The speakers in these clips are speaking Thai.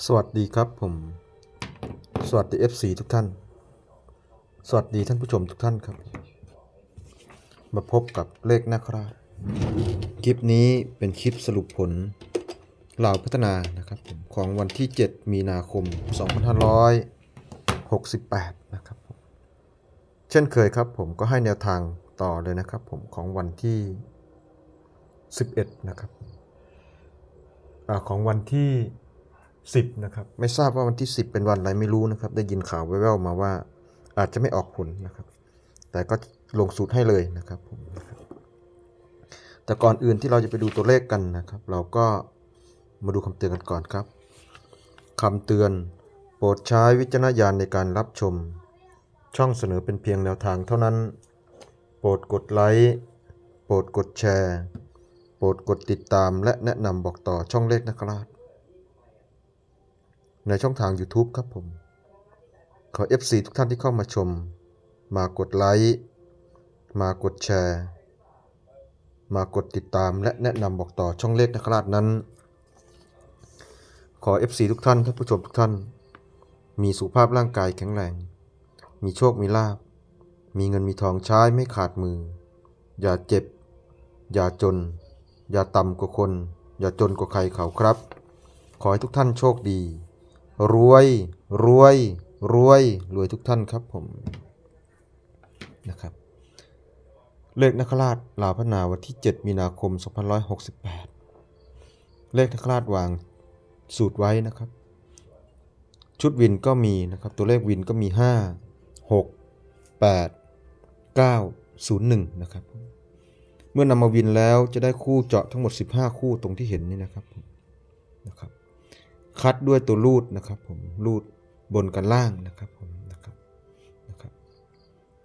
สวัสดีครับผม สวัสดี FC ทุกท่าน สวัสดีท่านผู้ชมทุกท่านครับ มาพบกับเลขนาคราคลิปนี้เป็นคลิปสรุปผลเหล่าพัฒนานะครับผมของวันที่ 7 มีนาคม 2568 นะครับผมเช่นเคยครับผมก็ให้แนวทางต่อเลยนะครับผมของวันที่ 11 นะครับอของวันที่ 10 นะครับ ไม่ทราบว่าวันที่ 10 เป็นวันอะไรไม่รู้นะครับ ได้ยินข่าวแว่วๆมาว่า อาจจะไม่ออกผลนะครับ แต่ก็ลงสูตรให้เลยนะครับผมนะครับแต่ก่อนอื่นที่เราจะไปดูตัวเลขกันนะครับ เราก็มาดูคำเตือนกันก่อนครับคำเตือนโปรดใช้วิจารณญาณในการรับชม ช่องเสนอเป็นเพียงแนวทางเท่านั้น โปรดกดไลค์โปรดกดแชร์ โปรดกดติดตามและแนะนำบอกต่อช่องเลขนะครับ ในช่องทาง YouTube ครับผม ขอ FC ทุกท่านที่เข้ามาชม มากดไลค์ มากดแชร์ มากดติดตามและแนะนำบอกต่อช่องเลขนะครับนั้น ขอ FC ทุกท่านท่านผู้ชมทุกท่าน มีสุขภาพร่างกายแข็งแรง มีโชคมีลาภมีเงินมีทองใช้ไม่ขาดมือ อย่าเจ็บ อย่าจน อย่าต่ำกว่าคน อย่าจนกว่าใครเขาครับ ขอให้ทุกท่านโชคดี รวยรวยรวยรวยทุกท่านครับผมนะครับเลขนักราชลาวพนาวันที่ 7 มีนาคม 2568 เลขนักราชวางสูตรไว้นะครับ ชุดวินก็มีนะครับ ตัวเลขวินก็มี 5 6 8 9 0 1 นะครับ เมื่อนำมาวินแล้วจะได้คู่เจาะทั้งหมด 15 คู่ตรงที่เห็นนี่นะครับนะครับ คัดด้วยตัวรูดนะครับผมรูดบนกันล่างนะครับผมนะครับนะครับ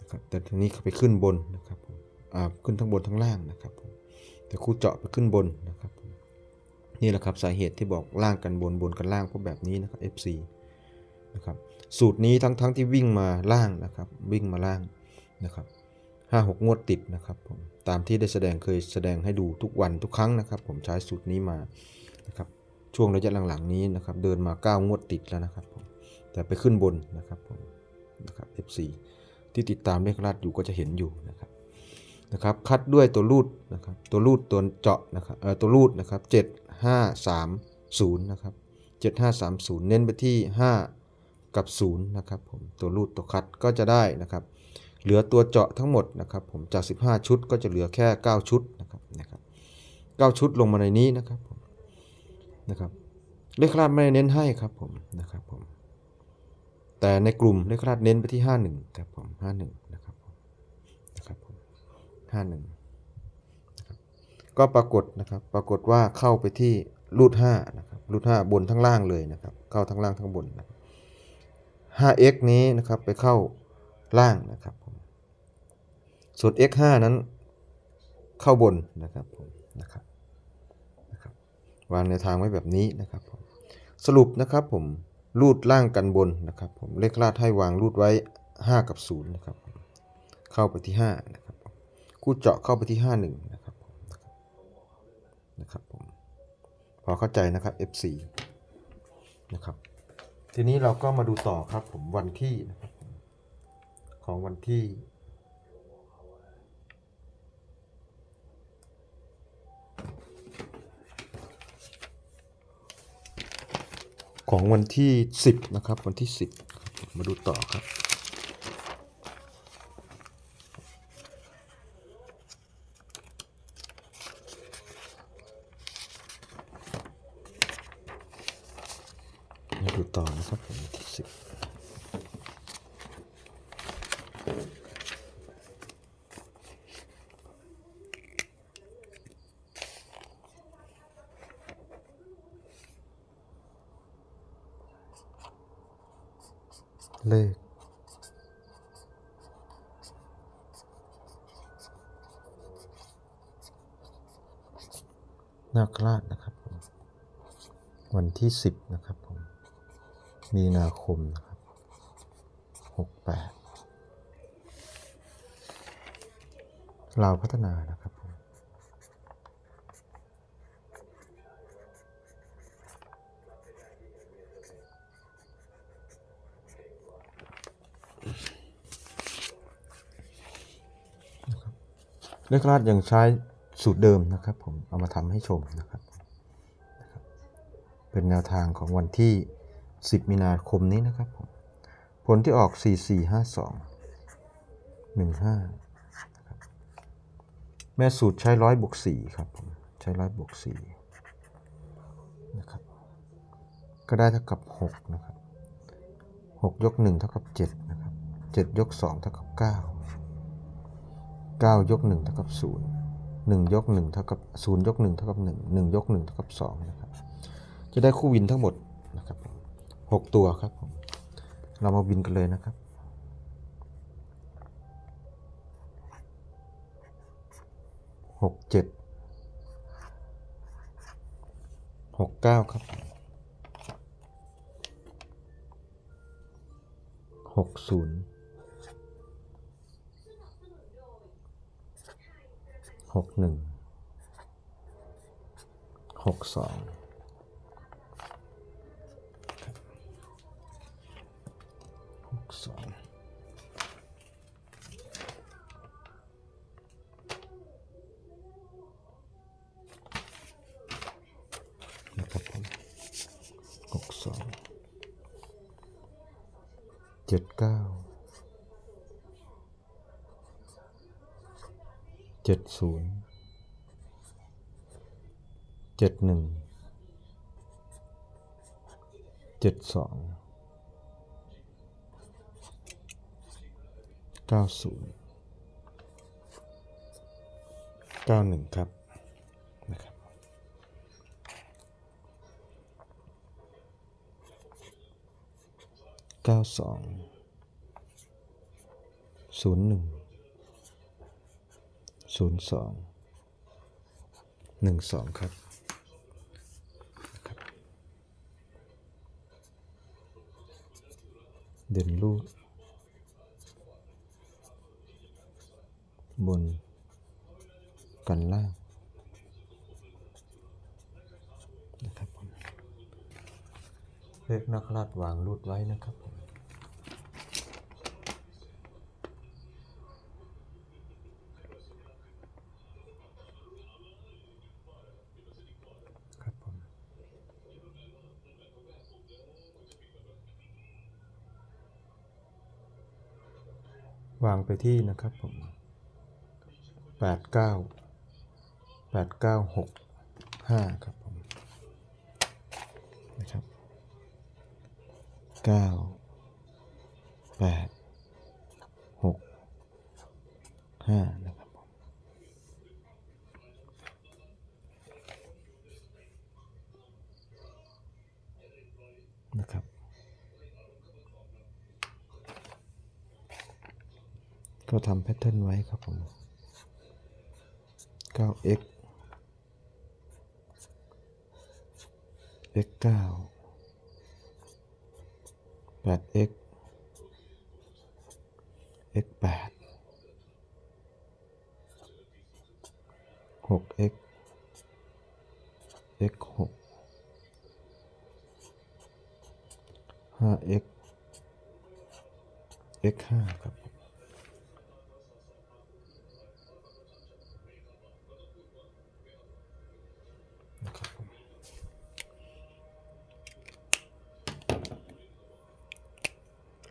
นะครับแต่ทีนี้เขาไปขึ้นบนนะครับผมอ่าขึ้นทั้งบนทั้งล่างนะครับผมแต่คู่เจาะไปขึ้นบนนะครับผมนี่แหละครับสาเหตุที่บอกล่างกันบนบนกันล่างเพราะแบบนี้นะครับ FC นะครับสูตรนี้ทั้งทั้งที่วิ่งมาล่างนะครับวิ่งมาล่างนะครับห้าหกงวดติดนะครับผมตามที่ได้แสดงเคยแสดงให้ดูทุกวันทุกครั้งนะครับ ผมใช้สูตรนี้มานะครับ ช่วงระยะหลังๆนี้นะครับ เดินมา 9 งวดติดแล้วนะครับผมแต่ไปขึ้นบนนะครับผมนะครับ F4 ที่ติดตามเลขลาดอยู่ก็จะเห็นอยู่นะครับนะครับ คัดด้วยตัวรูดนะครับ ตัวรูดตัวเจาะนะครับเอ่อตัวรูดนะครับ 7530 นะครับ 7530 เน้นไปที่ 5 กับ 0 นะครับผมตัวรูดตัวคัดก็จะได้นะครับ เหลือตัวเจาะทั้งหมดนะครับ ผมจาก 15 ชุดก็จะเหลือแค่ 9 ชุดนะครับนะครับ 9 ชุดลงมาในนี้นะครับผม นะครับเลขคลาดไม่ได้เน้นให้ครับผมนะครับผมแต่ในกลุ่มเลขคลาดเน้นไปที่ 51ครับผม51นะครับผมนะครับผม51นะครับก็ปรากฏนะครับปรากฏว่าเข้าไปที่รูด5นะครับรูด5บนทั้งล่างเลยนะครับเข้าทั้งล่างทั้งบนนะครับ 5x นี้นะครับไปเข้าล่างนะครับผมส่วน x 5นั้นเข้าบนนะครับผมนะครับ วางในวทางไว้แบบนี้นะครับผมสรุปนะครับผมรูดล่างกันบนนะครับผมเลขลาดให้วางรูดไว้ 5 กับ0นะครับเข้าไปที่5นะครับคู่เจาะเข้าไปที่ 51นะครับนะครับผมพอเข้าใจนะครับ F4 นะครับทีนี้เราก็มาดูต่อครับผมวันที่นะครับของวันที่ ของวันที่ 10 นะครับ วันที่ 10ครับมาดูต่อครับ นาคราชนะครับผมวันที่ 10 นะครับผมมีนาคมนะครับ68เราพัฒนานะครับผมนะครับนาคราชยังใช้ สูตรเดิมนะครับผมเอามาทำให้ชมนะครับ เป็นแนวทางของวันที่ 10 มีนาคมนี้นะครับผมผลที่ออก 4452 15นะครับแม่สูตรใช้ร้อยบวก4ครับผมใช้ร้อยบวก4นะครับก็ได้เท่ากับ 6 นะครับ 6 ยก 1 เท่ากับ 7 นะครับ 7 ยก 2 เท่ากับ 9 9 ยก 1 เท่ากับ 0 1 ยก 1 เท่ากับ 0 ยก 1 เท่ากับ 1 1 ยก 1 เท่ากับ 2 นะครับ จะได้คู่วินทั้งหมดนะครับ6ตัวครับผมเรามาวินกันเลยนะครับหกเจ็ดหกเก้าครับหกศูนย์ หกหนึ่งหกสองหกสองนะครับผมหกสองเจ็ดเก้า เจ็ดศูนย์เจ็ดหนึ่งเจ็ดสองเก้าศูนย์เก้าหนึ่งครับนะครับเก้าสองศูนย์หนึ่ง ศูนย์สองหนึ่งสองครับเด่นรูดบน กันล่างนะครับเลขนักลาดวางรูดไว้นะครับผม ครับผม วาง ไปที่นะครับผมแปดเก้าแปดเก้าหกห้าครับผมนะครับเก้าแปดหกห้านะครับผมนะครับ ก็ทำแพทเทิร์นไว้ครับผม 9x x 9 8x x 8 6x x 6 5x x 5ครับ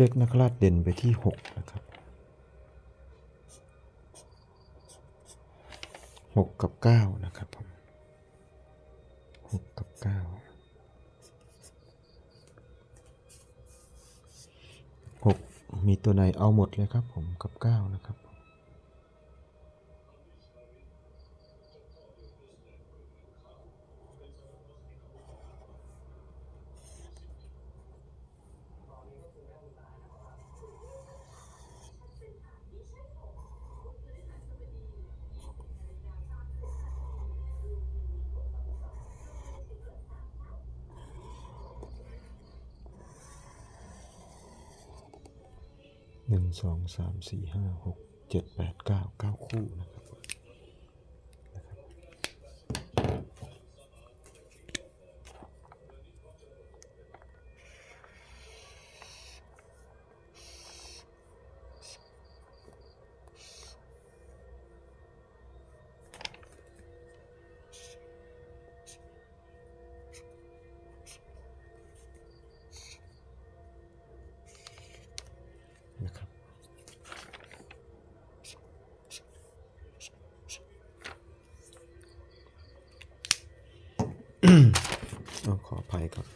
เลขนักราชเด่นไปที่ 6 นะครับ 6 กับ 9 นะครับผม6กับ9หกมีตัวไหนเอาหมดเลยครับผมกับเก้านะครับ หนึ่งสองสามสี่ห้าหกเจ็ดแปดเก้าเก้าคู่นะครับ อ้อขออภัยครับ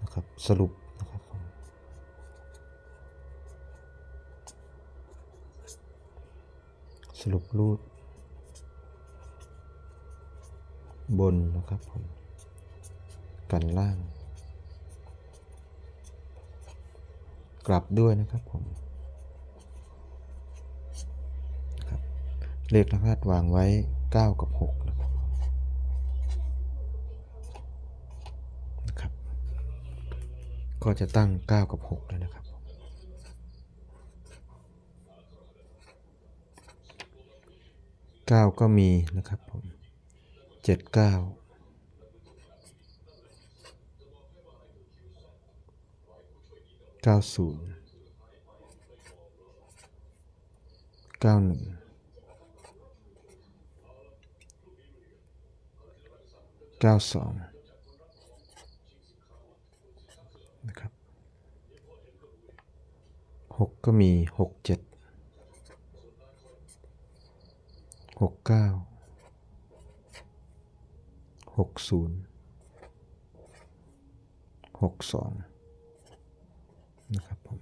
นะครับ สรุปนะครับผมสรุปรูดบนนะครับผม กันล่าง กลับด้วยนะครับผมนะครับ เลขนักพาดวางไว้ 9 กับ6นะครับนะครับ ก็จะตั้ง 9 กับ6เลยนะครับ 9 ก็มีนะครับผม 7 9เก้าศูนย์เก้าหนึ่ง เก้าสองนะครับหกก็มีหกเจ็ดหกเก้าหกศูนย์หกสองนะครับผม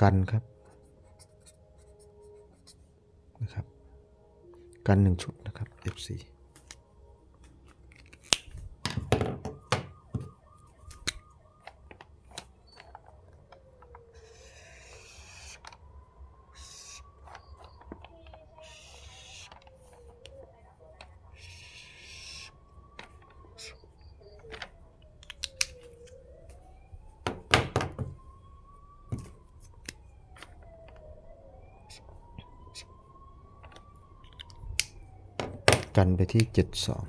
กันครับนะครับ กันหนึ่งชุดนะครับ FC ที่เจ็ดสอง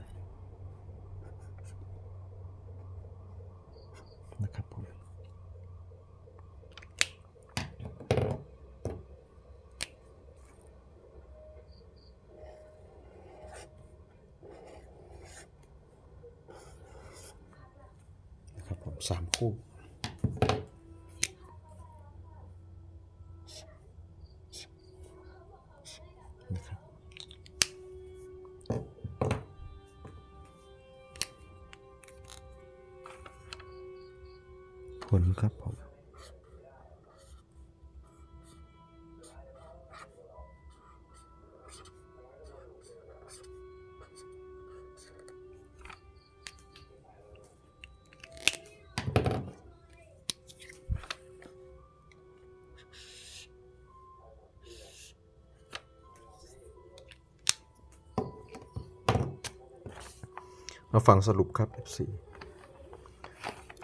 นะครับผมนะครับผมสามคู่ มาฟังสรุปครับ F4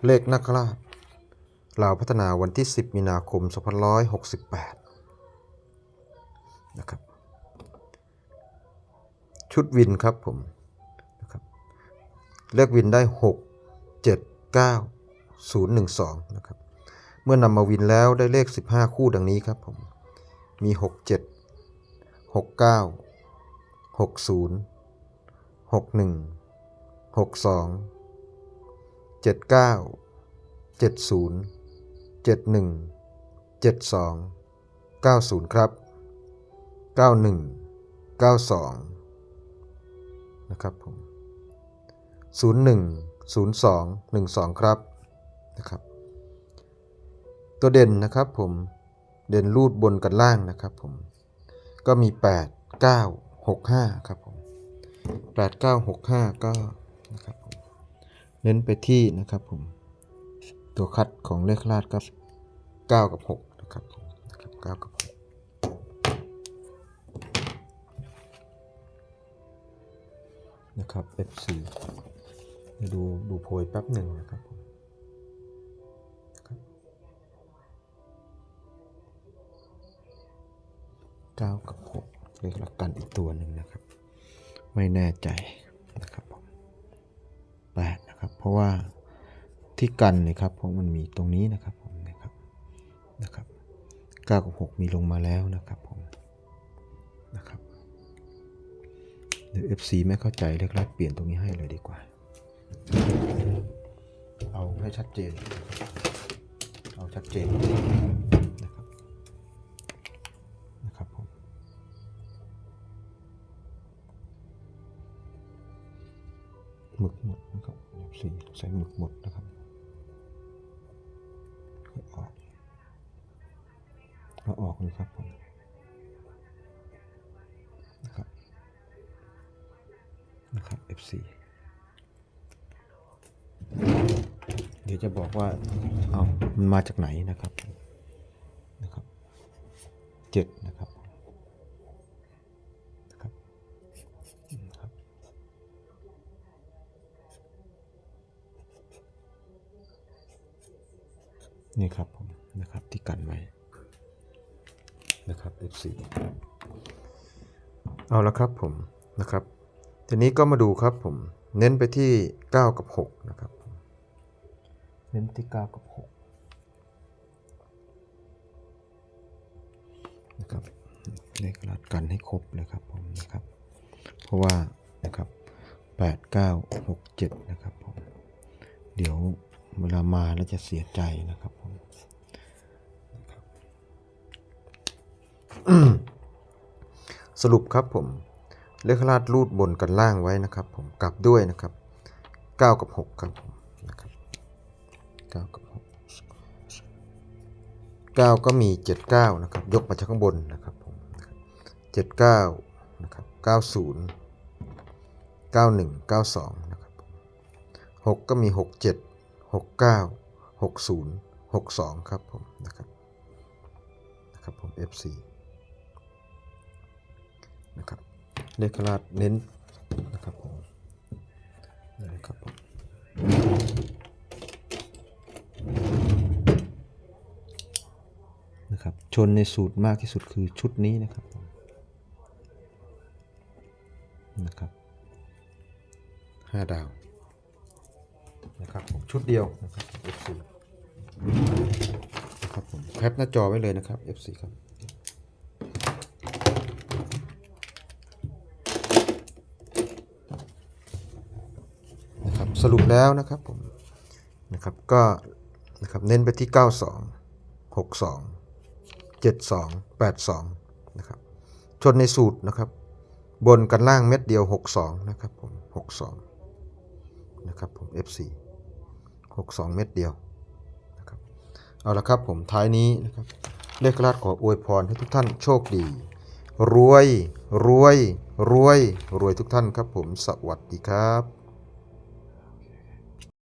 เลขนักราชลาวพัฒนาวันที่ 10 มีนาคม 2568 นะครับ ชุดวินครับผมนะครับเลขวินได้ 6 7 9 0 1 2 นะครับ เมื่อนำมาวินแล้วได้เลข 15 คู่ดังนี้ครับผม มี 6 7 6 9 6 0 6 1หกสองเจ็ดเก้าเจ็ดศูนย์เจ็ดหนึ่งเจ็ดสองเก้าศูนย์ครับเก้าหนึ่งเก้าสองนะครับผมศูนย์หนึ่งศูนย์สองหนึ่งสองครับนะครับ ตัวเด่นนะครับผมเด่นรูดบนกันล่างนะครับผมก็มี 8 9 6 5 ครับผม8 9 6 5 ก็ นะครับผมเน้นไปที่นะครับผมตัวคัดของเลขลาดก็9กับ6นะครับผมนะครับ9กับ6นะครับ F4 ดูดูโพยแป๊บหนึ่งนะครับผมนะครับ9กับ6เลขหลักกันอีกตัวหนึ่งนะครับ ไม่แน่ใจนะครับ รับเพราะว่าที่กันเนี่ยครับเพราะมันมีตรงนี้นะครับผมนะครับนะครับ9กับ6มีลงมาแล้วนะครับผมนะครับเดี๋ยว FC ไม่เข้าใจเรียกรัดเปลี่ยนตรงนี้ให้เลยดีกว่า เอาให้ชัดเจน เอาชัดเจน หมึกหมดนะครับสีใส่หมึกหมดนะครับเอาออกเอาออกเลยครับผมนะครับนะครับ F4 เดี๋ยวจะบอกว่า เอามันมาจากไหนนะครับ นี่ครับผมนะครับที่กันไว้นะครับ F4 เอาละครับผมนะครับ ทีนี้ก็มาดูครับผมเน้นไปที่ 9 กับ 6 นะครับ เน้นที่ 9 กับ 6 นะครับเลขรัดกันให้ครบเลยครับผมนะครับ เพราะว่านะครับ8 9 6 7 นะครับผม เดี๋ยวเวลามาแล้วจะเสียใจนะครับผม สรุปครับผมเลขราดรูดบนกันล่างไว้นะครับ ผมกลับด้วยนะครับ 9 กับ 6 ครับผมนะครับ9กับ6 9 ก็มี 79 นะครับ ยกมาจากข้างบนนะครับผมนะครับ79 นะครับ 90 91 92 นะครับผม6ก็มี 67 69 60 62 ครับผมนะครับนะครับผม F4 เลขราดเน้นนะครับผมนะครับผมนะครับชนในสูตรมากที่สุดคือชุดนี้นะครับนะครับห้าดาวนะครับผมชุดเดียวนะครับ F4 นะครับผมแคปหน้าจอไว้เลยนะครับ F4 ครับ นะครับ สรุปแล้วนะครับผมนะครับก็นะครับเน้นไปที่ 92 62 72 82นะครับชนในสูตรนะครับบนกันล่างเม็ดเดียว 62 นะครับผม 62 นะครับผม F4 62 เม็ดเดียวนะครับเอาละครับผมท้ายนี้นะครับเลขราดขออวยพรให้ทุกท่านโชคดี รวย รวย รวย รวยทุกท่านครับผม สวัสดีครับ